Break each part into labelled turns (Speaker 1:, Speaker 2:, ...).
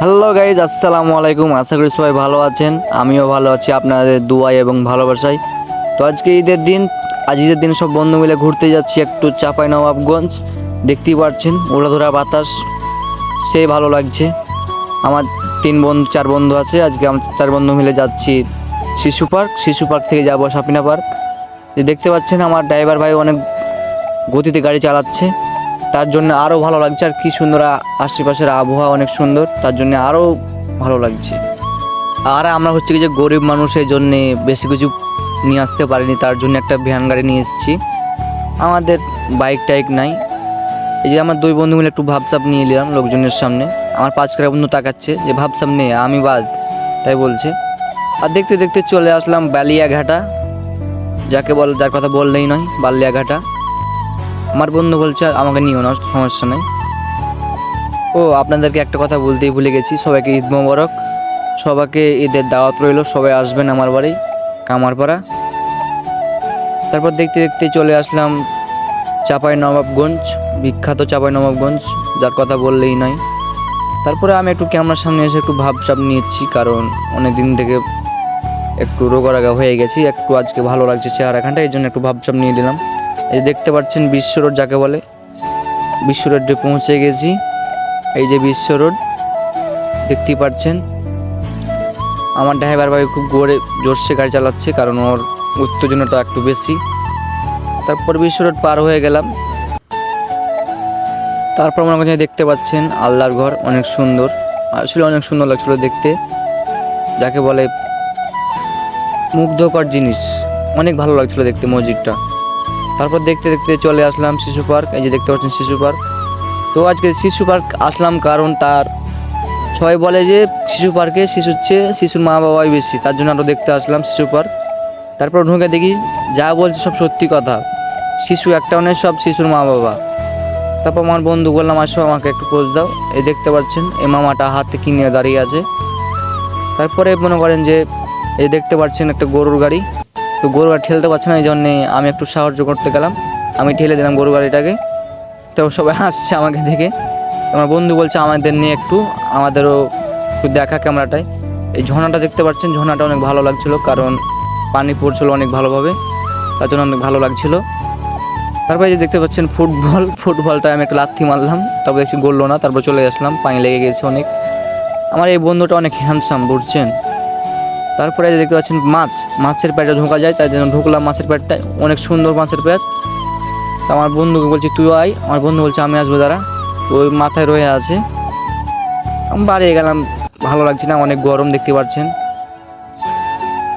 Speaker 1: Hello guys আসসালামু আলাইকুম। আশা করি সবাই ভালো আছেন। আমিও ভালো আছি আপনাদের দুয়াই এবং ভালোবাসায় তো আজকে ঈদের দিন, আজ ঈদের দিন সব বন্ধু মিলে ঘুরতে যাচ্ছি একটু চাপাই নবাবগঞ্জ দেখতেই পাচ্ছেন উড়াধরা বাতাস, সে ভালো লাগছে। আমার তিন বন্ধু, চার বন্ধু আছে। আজকে আমরা চার বন্ধু মিলে যাচ্ছি শিশু পার্ক। শিশু পার্ক থেকে যাব সাপিনা পার্ক। দেখতে পাচ্ছেন, আমার ড্রাইভার ভাই অনেক গতিতে গাড়ি চালাচ্ছে। তার জন্য আরও ভালো লাগছে আর কি সুন্দর আশেপাশের আবহাওয়া অনেক সুন্দর, তার জন্য আরও ভালো লাগছে। আর আমরা হচ্ছে কি যে গরিব মানুষের জন্য বেশি কিছু নিয়ে আসতে পারিনি, তার জন্য একটা ভ্যান গাড়ি নিয়ে এসেছি। আমাদের বাইক টাইক নাই। এই যে আমার দুই বন্ধু মিলে একটু ভাবসাব নিয়ে নিলাম লোকজনের সামনে। আমার পাঁচ কারা বন্ধু তাকাচ্ছে যে, ভাবসাব নে, আমি বাদ। তাই বলছে। আর দেখতে দেখতে চলে আসলাম বালিয়াঘাটা, যাকে বল যার কথা বললেই নয়, বালিয়াঘাটা। আমার বন্ধু বলছে, আমাকে নিও না, সমস্যা নেই। ও, আপনাদেরকে একটা কথা বলতেই ভুলে গেছি, সবাইকে ঈদ মোবারক। সবাইকে ঈদের দাওয়াত রইল, সবাই আসবেন আমার বাড়ি, কামারপাড়া। তারপর দেখতে দেখতে চলে আসলাম চাপাই নবাবগঞ্জ বিখ্যাত চাপাই নবাবগঞ্জ যার কথা বললেই নয়। তারপরে আমি একটু ক্যামেরার সামনে এসে একটু ভাবসাব নিয়েছি, কারণ অনেক দিন থেকে একটু রোগরাগা হয়ে গেছি, একটু আজকে ভালো লাগছে চেহারাখানটা, এই জন্য একটু ভাবসাব নিয়ে নিলাম। এই দেখতে পাচ্ছেন বিশ্ব রোড যাকে বলে। বিশ্ব রোডে পৌঁছে গেছি। এই যে বিশ্ব রোড, দেখতেই পাচ্ছেন। আমার ড্রাইভার ভাই খুব গড়ে জোরসে গাড়ি চালাচ্ছে, কারণ ওর উত্তেজনাটা একটু বেশি। তারপর বিশ্ব রোড পার হয়ে গেলাম। তারপর মনে করছেন দেখতে পাচ্ছেন আল্লাহর ঘর, অনেক সুন্দর। আসলে অনেক সুন্দর লাগছিল দেখতে। যাকে বলে মুগ্ধকর জিনিস। অনেক ভালো লাগছিল দেখতে মসজিদটা। তারপর দেখতে দেখতে চলে আসলাম শিশু পার্ক, এই যে দেখতে পাচ্ছেন শিশু পার্ক। তো আজকে শিশু পার্ক আসলাম কারণ তার, সবাই বলে যে শিশু পার্কে শিশুর চেয়ে শিশুর মা বাবাই বেশি, তার জন্য আরও দেখতে আসলাম শিশু পার্ক। তারপর ঢুকে দেখি যা বলছে সব সত্যি কথা, শিশু একটা নেই সব শিশুর মা বাবা। তারপর আমার বন্ধু বললাম, আসো আমাকে একটু পোজ দাও। এই দেখতে পাচ্ছেন, এই মামাটা হাতে কিনে দাঁড়িয়ে আছে। তারপরে মনে করেন যে, এই দেখতে পাচ্ছেন একটা গরুর গাড়ি। তো গরু গাড়ি ঠেলতে পারছে না, এই জন্যে আমি একটু সাহায্য করতে গেলাম। আমি ঠেলে দিলাম গরু গাড়িটাকে। তো সবাই হাসছে আমাকে দেখে। আমার বন্ধু বলছে, আমাদের নিয়ে একটু, আমাদেরও একটু দেখা ক্যামেরাটায়। এই ঝর্ণাটা দেখতে পাচ্ছেন, ঝর্ণাটা অনেক ভালো লাগছিল, কারণ পানি পড়ছিল অনেক ভালোভাবে, তার জন্য অনেক ভালো লাগছিল। তারপরে যে দেখতে পাচ্ছেন, ফুটবল ফুটবলটা আমি একটা লাথি মারলাম, তারপর দেখছি গড়লো না, তারপর চলে আসলাম, পানি লেগে গেছে অনেক। আমার এই বন্ধুটা অনেক হ্যান্ডসাম বুঝছেন? তারপরে দেখতে পাচ্ছেন মাছ, মাছের পেটে ঢোকা যায়, তাই জন্য ঢুকলাম মাছের পেটটায় অনেক সুন্দর মাছের পেট। তা আমার বন্ধুকে বলছি তুই আয়। আমার বন্ধু বলছে, আমি আসব, দাঁড়া। তো ওই মাথায় রয়ে আছে। আমি বাড়িয়ে গেলাম, ভালো লাগছে না, অনেক গরম দেখতে পাচ্ছেন।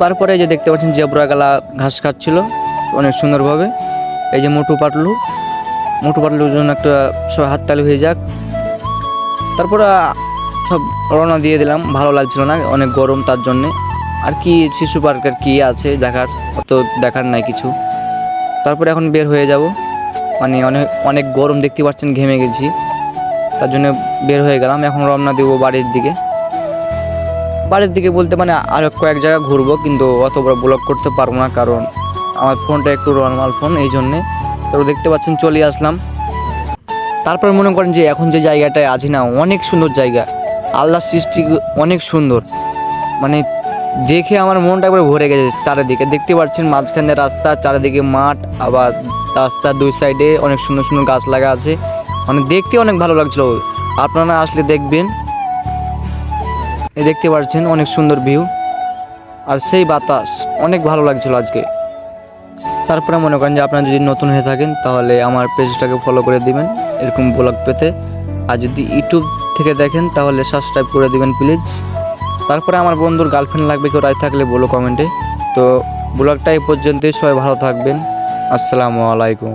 Speaker 1: তারপরে যে দেখতে পাচ্ছেন, জেবরা গালা ঘাস খাচ্ছিল, অনেক সুন্দরভাবে। এই যে মোটু পাটলু, মোটু পাটলুর জন্য একটা সব হাততালি হয়ে যাক। তারপরে সব রওনা দিয়ে দিলাম, ভালো লাগছিল না, অনেক গরম তার জন্যে। আর কি শিশু পার্ক আর কি আছে দেখার? অত দেখার নাই কিছু। তারপরে এখন বের হয়ে যাব। মানে অনেক অনেক গরম দেখতে পাচ্ছেন, ঘেমে গেছি। তার জন্য বের হয়ে গেলাম। এখন রওনা দেবো বাড়ির দিকে। বাড়ির দিকে বলতে মানে আর কয়েক জায়গা ঘুরবো, কিন্তু অত বড় ব্লগ করতে পারব না, কারণ আমার ফোনটা একটু নর্মাল ফোন এই জন্যে। তো দেখতে পাচ্ছেন, চলে আসলাম। তারপর মনে করেন যে এখন যে জায়গাটায় আছি না, অনেক সুন্দর জায়গা। আল্লাহ সৃষ্টি অনেক সুন্দর। মানে দেখে আমার মনটা একবার ভরে গেছে চারিদিকে। দেখতে পাচ্ছেন মাঝখানে রাস্তা, চারিদিকে মাঠ, আবার রাস্তার দুই সাইডে অনেক সুন্দর সুন্দর গাছ লাগা আছে। মানে দেখতে অনেক ভালো লাগছিল। আপনারা আসলে দেখবেন। দেখতে পাচ্ছেন অনেক সুন্দর ভিউ আর সেই বাতাস অনেক ভালো লাগছিল আজকে। তারপরে মনে করেন যে আপনারা যদি নতুন হয়ে থাকেন, তাহলে আমার পেজটাকে ফলো করে দিবেন। এরকম ব্লগ পেতে। আর যদি ইউটিউব থেকে দেখেন, তাহলে সাবস্ক্রাইব করে দিবেন প্লিজ তারপরে আমার বন্ধুর গার্লফ্রেন্ড লাগবে, কেউ রায় থাকলে বলো কমেন্টে তো ব্লগটা এই পর্যন্তই, সবাই ভালো থাকবেন। আসসালামু আলাইকুম।